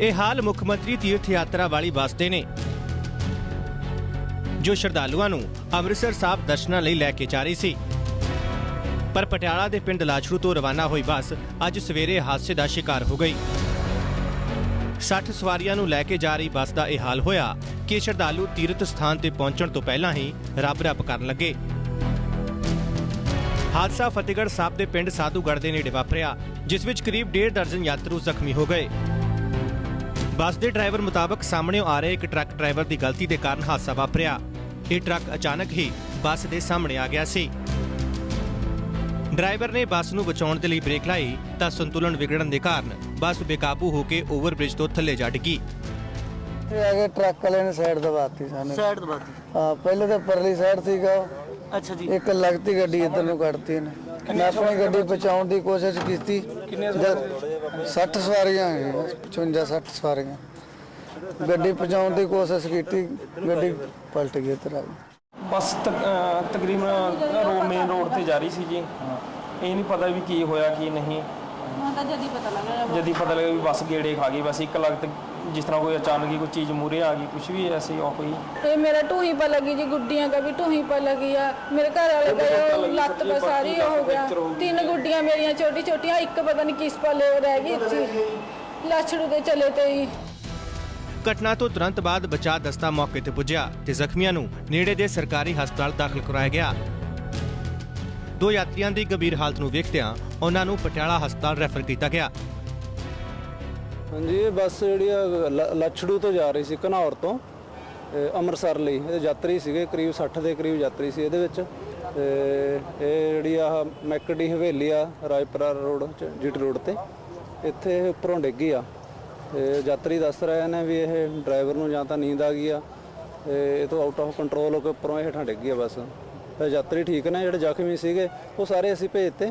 ਇਹ ਹਾਲ ਮੁੱਖ ਮੰਤਰੀ ਤੀਰਥ ਯਾਤਰਾ ਵਾਲੀ ਬੱਸ ਦੇ ਨੇ, ਜੋ ਸ਼ਰਧਾਲੂਆਂ ਨੂੰ ਅੰਮ੍ਰਿਤਸਰ ਸਾਹਿਬ ਦਰਸ਼ਨਾਂ ਲਈ ਲੈ ਕੇ ਜਾ ਰਹੀ ਸੀ। ਪਰ ਪਟਿਆਲਾ ਦੇ ਪਿੰਡ ਲਾਛੜੂ ਤੋਂ ਰਵਾਨਾ ਹੋਈ ਬੱਸ ਅੱਜ ਸਵੇਰੇ ਹਾਦਸੇ ਦਾ ਸ਼ਿਕਾਰ ਹੋ ਗਈ। 60 ਸਵਾਰੀਆਂ ਨੂੰ ਲੈ ਕੇ ਜਾ ਰਹੀ ਬੱਸ ਦਾ ਇਹ ਹਾਲ ਹੋਇਆ ਕਿ ਸ਼ਰਧਾਲੂ ਤੀਰਥ ਸਥਾਨ ਤੇ ਪਹੁੰਚਣ ਤੋਂ ਪਹਿਲਾਂ ਹੀ ਰੱਬ ਰੱਬ ਕਰਨ ਲੱਗੇ। ਹਾਦਸਾ ਫਤਿਹਗੜ੍ਹ ਸਾਹਿਬ ਦੇ ਪਿੰਡ ਸਾਧੂਗੜ੍ਹ ਦੇ ਨੇੜੇ ਵਾਪਰਿਆ, ਜਿਸ ਵਿੱਚ ਕਰੀਬ 1.5 ਦਰਜਨ ਯਾਤਰੂ ਜ਼ਖਮੀ ਹੋ ਗਏ। ਬੱਸ ਦੇ ਡਰਾਈਵਰ ਮੁਤਾਬਕ ਸਾਹਮਣੇ ਆ ਰਹੇ ਇੱਕ ਟਰੱਕ ਡਰਾਈਵਰ ਦੀ ਗਲਤੀ ਦੇ ਕਾਰਨ ਹਾਦਸਾ ਵਾਪਰਿਆ। ਇਹ ਟਰੱਕ ਅਚਾਨਕ ਹੀ ਬੱਸ ਦੇ ਸਾਹਮਣੇ ਆ ਗਿਆ ਸੀ। ਡਰਾਈਵਰ ਨੇ ਬੱਸ ਨੂੰ ਬਚਾਉਣ ਦੇ ਲਈ ਬ੍ਰੇਕ ਲਾਈ ਤਾਂ ਸੰਤੁਲਨ ਵਿਗੜਨ ਦੇ ਕਾਰਨ ਬੱਸ ਬੇਕਾਬੂ ਹੋ ਕੇ ਓਵਰਬ੍ਰਿਜ ਤੋਂ ਥੱਲੇ ਜਾ ਡਿੱਗੀ। ਇਹ ਅਗੇ ਟਰੱਕ ਵਾਲੇ ਨੇ ਸਾਈਡ ਦਬਾਤੀ ਸਾਨੂੰ। ਸਾਈਡ ਦਬਾਤੀ। ਹਾਂ ਪਹਿਲੇ ਤਾਂ ਪਰਲੀ ਸਾਈਡ ਸੀਗਾ। ਅੱਛਾ ਜੀ। ਇੱਕ ਲੱਗਤੀ ਗੱਡੀ ਇੱਧਰ ਨੂੰ ਕੱਢਤੀ ਨੇ ਮੈਂ ਆਪਣੀ ਗੱਡੀ ਬਚਾਉਣ ਦੀ ਕੋਸ਼ਿਸ਼ ਕੀਤੀ। ਕਿੰਨੇ 60 ਸਵਾਰੀਆਂ 55 60 ਸਵਾਰੀਆਂ। ਗੱਡੀ ਪਹੁੰਚਾਉਣ ਦੀ ਕੋਸ਼ਿਸ਼ ਕੀਤੀ ਗੱਡੀ ਪਲਟ ਗਈ ਤਰਾ ਬਸ ਤਕਰੀਬਨ ਰੋਡ ਮੇਨ ਰੋਡ ਤੇ ਜਾ ਰਹੀ ਸੀ ਜੀ। ਇਹ ਨਹੀਂ ਪਤਾ ਵੀ ਕੀ ਹੋਇਆ ਕੀ ਨਹੀਂ। ਜਦੀ ਪਤਾ ਲੱਗਾ ਜਦੀ ਪਤਾ ਲੱਗਾ ਵੀ ਬਸ ਗੇੜੇ ਖਾ ਗਈ ਬਸ ਇੱਕ ਲਗਤ ਜਿਸ ਤਰ੍ਹਾਂ ਕੋਈ ਅਚਾਨਕ ਹੀ ਕੋਈ ਚੀਜ਼ ਮੂਰੇ ਆ ਗਈ ਕੁਝ ਵੀ ਐਸੀ ਹੋ ਕੋਈ। ਇਹ ਮੇਰਾ ਢੂਹੀ ਪਾ ਲੱਗੀ ਜੀ ਗੁੱਡੀਆਂ ਕਾ ਵੀ ਢੂਹੀ ਪਾ ਲੱਗੀ ਆ। ਮੇਰੇ ਘਰ ਵਾਲੇ ਦਾ ਲੱਤ ਪਾ ਸਾਰੀ ਹੋ ਗਿਆ ਗੁੱਡੀਆਂ ਮੇਰੀਆਂ ਛੋਟੀ ਛੋਟੀਆਂ ਇੱਕ ਪਤਾ ਨਹੀਂ ਕਿਸ ਪਲੇ ਰਹਿ ਗਈ ਸੀ ਲਾਛੜੂ ਦੇ ਚਲੇ ਤੇ ਹੀ। ਘਟਨਾ ਤੋਂ ਤੁਰੰਤ ਬਾਅਦ ਬਚਾਅ ਦਸਤਾ ਮੌਕੇ ਤੇ ਪੁੱਜਿਆ ਤੇ ਜ਼ਖਮੀਆਂ ਨੂੰ ਨੇੜੇ ਦੇ ਸਰਕਾਰੀ ਹਸਪਤਾਲ ਦਾਖਲ ਕਰਾਇਆ ਗਿਆ। ਦੋ ਯਾਤਰੀਆਂ ਦੀ ਗੰਭੀਰ ਹਾਲਤ ਨੂੰ ਵੇਖਦਿਆਂ ਉਹਨਾਂ ਨੂੰ ਪਟਿਆਲਾ ਹਸਪਤਾਲ ਰੈਫਰ ਕੀਤਾ ਗਿਆ। ਹਾਂਜੀ ਬੱਸ ਜਿਹੜੀ ਆ ਲੱਛੜੂ ਤੋਂ ਜਾ ਰਹੀ ਸੀ ਘਨੌਰ ਤੋਂ। ਅੰਮ੍ਰਿਤਸਰ ਲਈ। ਇਹਦੇ ਯਾਤਰੀ ਸੀਗੇ, ਕਰੀਬ 60 ਦੇ ਕਰੀਬ ਯਾਤਰੀ ਸੀ ਇਹਦੇ ਵਿੱਚ। ਤੇ ਇਹ ਜਿਹੜੀ ਆ ਮੈਕਡੀ ਹਵੇਲੀ ਆ ਰਾਜਪੁਰਾ ਰੋਡ ਚ ਜੀਟੀ ਰੋਡ ਤੇ, ਇੱਥੇ ਇਹ ਉੱਪਰੋਂ ਡਿੱਗੀ ਆ। ਤੇ ਯਾਤਰੀ ਦੱਸ ਰਹੇ ਨੇ ਵੀ ਇਹ ਡਰਾਈਵਰ ਨੂੰ ਜਾਂ ਤਾਂ ਨੀਂਦ ਆ ਗਈ ਆ, ਤੇ ਇਹ ਤੋਂ ਆਊਟ ਆਫ ਕੰਟਰੋਲ ਹੋ ਕੇ ਉੱਪਰੋਂ ਇਹ ਹੇਠਾਂ ਡਿੱਗੀ ਆ ਬਸ। ਯਾਤਰੀ ਠੀਕ ਨੇ, ਜਿਹੜੇ ਜ਼ਖਮੀ ਸੀਗੇ, ਉਹ ਸਾਰੇ ਅਸੀਂ ਭੇਜਤੇ।